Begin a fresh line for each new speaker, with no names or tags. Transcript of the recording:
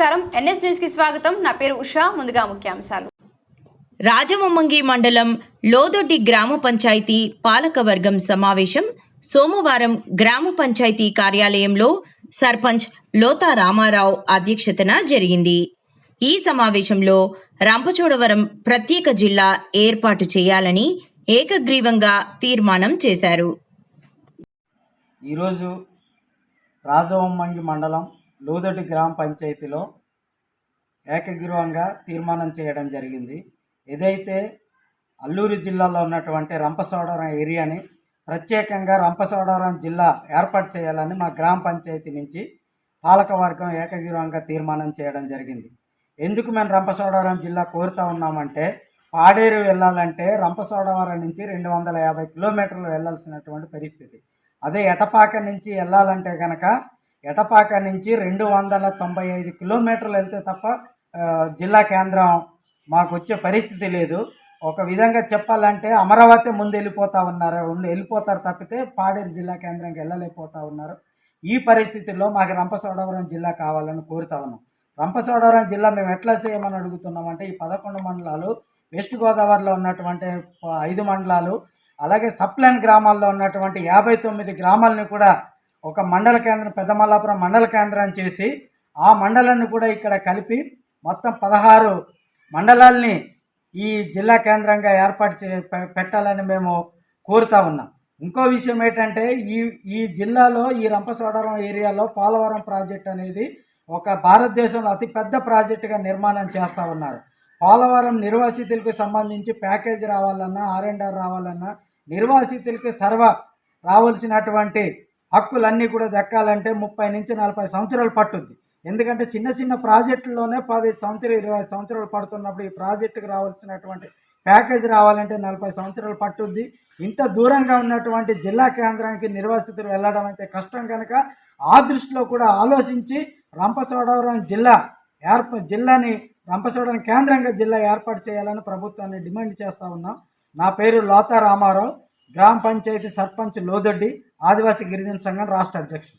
నమస్కారం. ఎన్ఎస్ న్యూస్కి స్వాగతం. నా పేరు ఉషా. ముందుగా ముఖ్యాంశాలు.
రాజమొమ్మంగి మండలం లోదొడ్డి గ్రామ పంచాయతీ పాలకవర్గం సమావేశం. సోమవారం గ్రామ పంచాయతీ కార్యాలయంలో సర్పంచ్ లోతా రామారావు అధ్యక్షతన జరిగింది. ఈ సమావేశంలో రంపచోడవరం ప్రత్యేక జిల్లా ఏర్పాటు చేయాలని ఏకగ్రీవంగా తీర్మానం చేశారు.
ఈరోజు రాజవొమ్మంగి మండలం లూదొడ్డి గ్రామ పంచాయతీలో ఏకగ్రీవంగా తీర్మానం చేయడం జరిగింది. ఏదైతే అల్లూరు జిల్లాలో ఉన్నటువంటి రంపసోడవరం ఏరియాని ప్రత్యేకంగా రంపసోడవరం జిల్లా ఏర్పాటు చేయాలని మా గ్రామ పంచాయతీ నుంచి పాలకవర్గం ఏకగ్రీవంగా తీర్మానం చేయడం జరిగింది. ఎందుకు మేము రంపసోడవరం జిల్లా కోరుతా ఉన్నామంటే పాడేరు వెళ్ళాలంటే రంపసోడవరం నుంచి రెండు వందల యాభై కిలోమీటర్లు వెళ్ళాల్సినటువంటి పరిస్థితి. అదే ఎటపాక నుంచి వెళ్ళాలంటే కనుక ఎటపాక నుంచి రెండు వందల తొంభై ఐదు కిలోమీటర్లు వెళ్తే తప్ప జిల్లా కేంద్రం మాకు వచ్చే పరిస్థితి లేదు. ఒక విధంగా చెప్పాలంటే అమరావతి ముందు వెళ్ళిపోతా ఉన్నారు. వెళ్ళిపోతారు తప్పితే పాడేరు జిల్లా కేంద్రంకి వెళ్ళలేకపోతూ ఉన్నారు. ఈ పరిస్థితుల్లో మాకు రంపచోడవరం జిల్లా కావాలని కోరుతా ఉన్నాం. రంపచోడవరం జిల్లా మేము ఎట్లా చేయమని అడుగుతున్నామంటే ఈ పదకొండు మండలాలు వెస్ట్ గోదావరిలో ఉన్నటువంటి ఐదు మండలాలు అలాగే సప్లైన్ గ్రామాల్లో ఉన్నటువంటి యాభై తొమ్మిది గ్రామాలను కూడా ఒక మండల కేంద్రం పెద్దమల్లాపురం మండల కేంద్రం చేసి ఆ మండలాన్ని కూడా ఇక్కడ కలిపి మొత్తం పదహారు మండలాల్ని ఈ జిల్లా కేంద్రంగా ఏర్పాటు చే పె- పెట్టాలని మేము కోరుతా ఉన్నాం. ఇంకో విషయం ఏంటంటే ఈ ఈ జిల్లాలో ఈ రంపచోడవరం ఏరియాలో పోలవరం ప్రాజెక్ట్ అనేది ఒక భారతదేశంలో అతిపెద్ద ప్రాజెక్టుగా నిర్మాణం చేస్తూ ఉన్నారు. పోలవరం నిర్వాసితులకు సంబంధించి ప్యాకేజ్ రావాలన్నా ఆర్ అండ్ ఆర్ రావాలన్నా నిర్వాసితులకు సర్వ రావాల్సినటువంటి హక్కులన్నీ కూడా దక్కాలంటే ముప్పై నుంచి నలభై సంవత్సరాలు పట్టుద్ది. ఎందుకంటే చిన్న చిన్న ప్రాజెక్టుల్లోనే పది సంవత్సరం ఇరవై సంవత్సరాలు పడుతున్నప్పుడు ఈ ప్రాజెక్టుకు రావాల్సినటువంటి ప్యాకేజ్ రావాలంటే నలభై సంవత్సరాలు పట్టుద్ది. ఇంత దూరంగా ఉన్నటువంటి జిల్లా కేంద్రానికి నిర్వాసితులు వెళ్ళడం అయితే కష్టం కనుక ఆ దృష్టిలో కూడా ఆలోచించి రంపచోడవరం జిల్లా ఏర్ప జిల్లాని రంపచోడవరం కేంద్రంగా జిల్లా ఏర్పాటు చేయాలని ప్రభుత్వాన్ని డిమాండ్ చేస్తూ ఉన్నాం. నా పేరు లోతా రామారావు. గ్రామ పంచాయతీ సర్పంచ్ లోదొడ్డి ఆదివాసీ గిరిజన సంఘం రాష్ట్ర అధ్యక్షుడు.